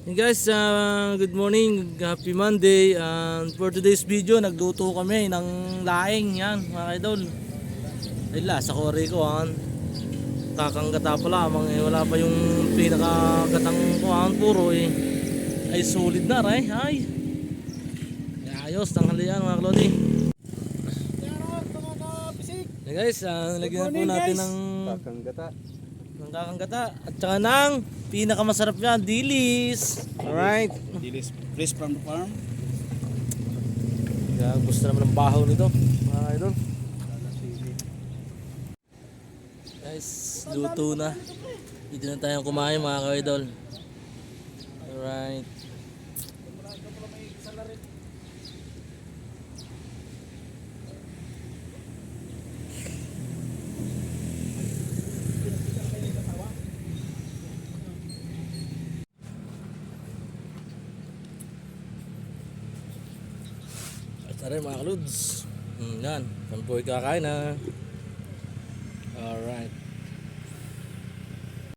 Hey guys, uh, good morning, happy Monday. And for today's video, nagluto kami ng laing yan, mga idol. Ay la, sa kore ko han. Kakanggata pa lamang eh, wala pa yung pinakagatang kuhan puro eh. Ay solid na ray, ay. Ay, Ayos, tanghali yan mga klodi. Hey guys, uh, lagyan na po natin ng Kakanggata. ng kakanggata at saka ng pinakamasarap yan, dilis. Alright. Dilis fresh from the farm. Kaya gusto naman ng bahaw nito, mga idol. Guys, luto na. Dito na tayo kumain mga ka-idol. Alright. Tara mga kaluds. Hmm, yan. Saan po ikakain na? Alright.